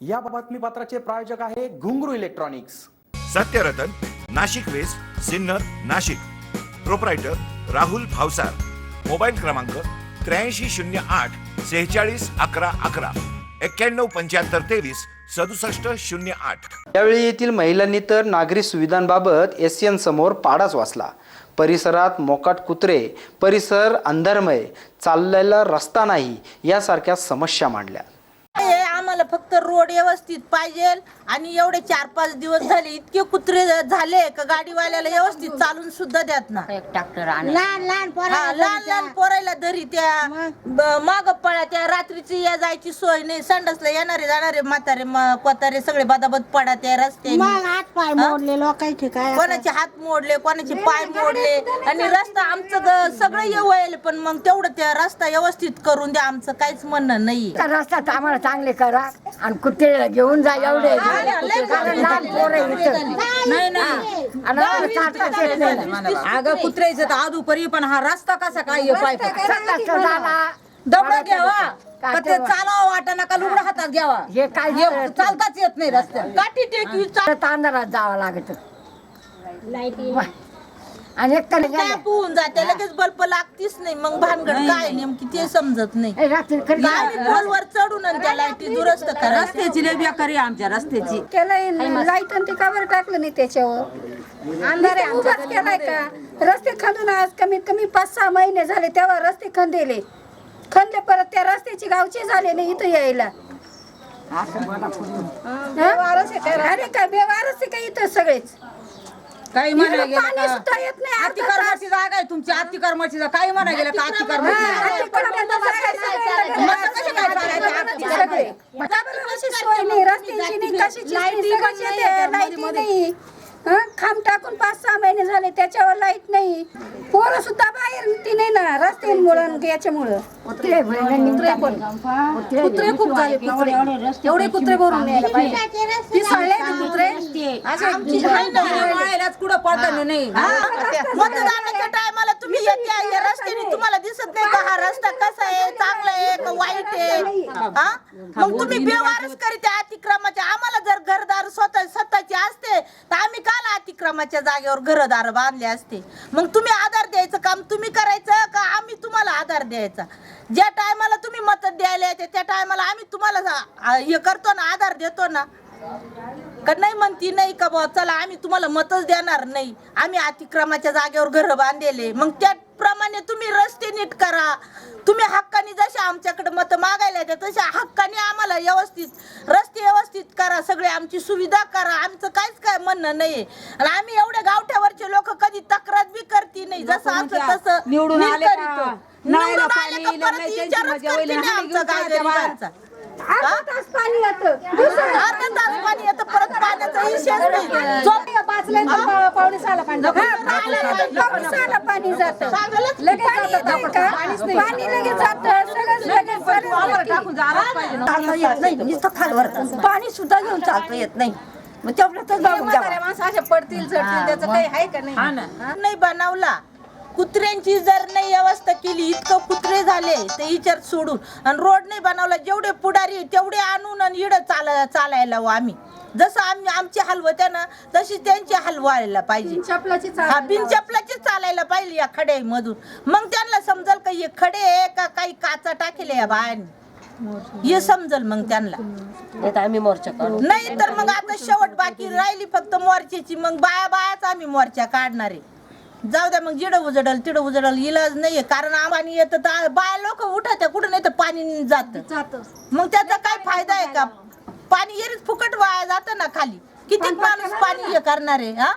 या बातमीपत्राचे प्रायोजक आहे Ghungru electronics. Satyaratan Nashik west Sinnar Nashik. Proprietor Rahul Bhavsar. Mobile क्रमांक त्र्याऐंशी शून्य आठ सेहेचाळीस अकरा अकरा. एक्क्याण्णव पंच्याहत्तर तेवीस सदुसष्ट शून्य आठ. यावेळी येथील महिलांनी तर नागरी सुविधांबाबत एस समोर पाडाच वाचला. परिसरात मोकाट कुत्रे परिसर अंधारमय चाललेला रस्ता नाही यासारख्या समस्या मांडल्या. फक्त रोड व्यवस्थित पाहिजे आणि एवढे चार पाच दिवस झाले इतके कुत्रे झाले का गाडीवाल्याला व्यवस्थित चालून सुद्धा देत ना एक ट्रॅक्टर आणि लहान लहान हा, पोराला लहान लहान पोरायला धरी त्या माग? पळा त्या रात्रीची या जायची सोय नाही. संडासला येणारे जाणारे म्हातारे म- कोतारे सगळे बदाबद पडा त्या रस्ते मग हात पाय मोडले लोकांचे काय कोणाचे हात मोडले कोणाचे पाय मोडले. आणि रस्ता आमचं ग- सगळं येवईल पण मग तेवढं त्या रस्ता व्यवस्थित करून द्या. आमचं काहीच म्हणणं नाही रस्ता तर आम्हाला चांगले करा. आणि कुत्रे घेऊन जा एवढे? कारण लहान पोरं. नाही नाही. नाही. अगं कुत्र्याचं तर पण हा रस्ता कसा काय हे पाय. दबडा घ्यावा. का ते? चालावं वाटाणा का लुगडं हातात घ्यावा. हे काय हे चालताच येत नाही रस्त्यात काठी टेकवी अंधारात जावं लागत. आणि एक तर काय होऊन जाते? लगेच बल्ब लागतीच नाही. मग भानगड काय नेमकी ते समजत नाही. रात्री खरी आम्ही पोलवर चढून आणि त्या लाईटी दुरुस्त करा. रस्त्याची लय बेकारी आहे आमच्या रस्त्याची. केलंय लाइट आणि ते कावर टाकलं नाही त्याच्यावर. अंधारे उभाच केलाय का? रस्ते खंदून आज कमीत कमी पाच सहा महिने झाले तेव्हा रस्ते खंदेले. खंदले परत त्या रस्त्याची गावचे झाले नाही इथं यायला. हा? अरे काय बेवारच आहे का इथं सगळेच? काही म्हणायला इकडं गेलं पाणी का? सुद्धा येत नाही अर्धा अतिकर्माची जागा आहे तुमची अतिकर्माची जागा काही म्हणायला गेलं का? हा, अतिकर्माची सगळं मग कसं काय चालायचं? सगळे कशी सोय नाही रस्त्याची नाही कशाची नाही? सगळंच येते, लाईटी नाही. हं, खांब टाकून पाच सहा महिने झाले त्याच्यावर लाइट नाही. पोरं सुद्धा बाहेर ती नाही ना रस्त्यांमुळं याच्यामुळं. कुत्रे कुत्रे खूप झाले कुत्रे. एवढे कुत्रे भरून यायला पाहिजे. ती सळले ना कुत्रे कुठं नाही. मतदानाच्या टायमाला तुम्ही येते या रस्त्याने तुम्हाला दिसत नाही का हा रस्ता कसा आहे चांगला आहे का वाईट आहे? हा? मग तुम्ही बेवारच करीत आहे अतिक्रमाच्या आम्हाला जर घरदार स्वतः स्वतःची असते तर आम्ही काल अतिक्रमाच्या जागेवर घरदार बांधले असते. मग तुम्ही आधार द्यायचं काम तुम्ही करायचं का आम्ही तुम्हाला आधार द्यायचा? ज्या टायमाला तुम्ही मत द्यायला येते त्या टायमाला आम्ही तुम्हाला हे करतो ना आधार देतो ना. का नाही म्हणती नाही का बुवा चला आम्ही तुम्हाला मतच देणार नाही. आम्ही अतिक्रमाच्या जागेवर घर बांधलेले मग त्याप्रमाणे तुम्ही रस्ते नीट करा. तुम्ही हक्काने जसे आमच्याकडे मत मागायला येतात तशा हक्काने आम्हाला व्यवस्थित रस्ते व्यवस्थित करा. सगळे आमची सुविधा करा. आमचं काहीच काय म्हणणं नाही आणि आम्ही एवढ्या गावठ्यावरचे लोक कधी तक्रार बी करती नाही. जसं असं तसं निवडून आले का? निवडून आले परत विचारच करते नाही आमचा घेऊन अर्धा तास पाणी येतं. दिवसाला. अर्धा तास पाणी येतं परत पाण्याचा विषयच नाही. झोप पावणे सहाला पाणी जातं. लगेच जातं. नाही का? पाणी लगेच जातं. सगळंच लगेच सगळंच टाकून जायलाच पाहिजे ना. चालता येत नाही. नुसतं खालवर पाणी सुद्धा घेऊन चालता येत नाही. मग तेवढ्यातच जाऊन द्यावं. पडतील झडतील त्याचं काही आहे का नाही? नाही बनवला कुत्र्यांची जर नाही व्यवस्था केली इतकं कुत्रे झाले ते इचार सोडून. आणि रोड नाही बनवला जेवढे पुढारी तेवढे आणून आणि इडं चाल चालायला आम्ही. जसं आम्ही आमची हलवत्या ना तशी त्यांची हलवायला पाहिजे. चपलाची हा बिनचपलाचीच चालायला पाहिजे या खड्यामधून. मग त्यांना समजल का हे खडे का काही काचा टाकेले या बायांनी? हे समजल मग त्यांना. आम्ही मोर्चा नाही तर मग आता शेवट बाकी राहिली फक्त मोर्चाची. मग बाया बायाच आम्ही मोर्चा काढणार आहे. जाऊ द्या मग जिडं उजडल तिडं उजडल इलाज नाहीये. कारण आम्हाला येतं तर बाया लोक उठत कुठं नाही तर पाणी जात. मग त्याचा काय फायदा आहे का? पाणी येरीच फुकट वाया जातं ना खाली. किती माणूस पाणी हे करणार आहे हा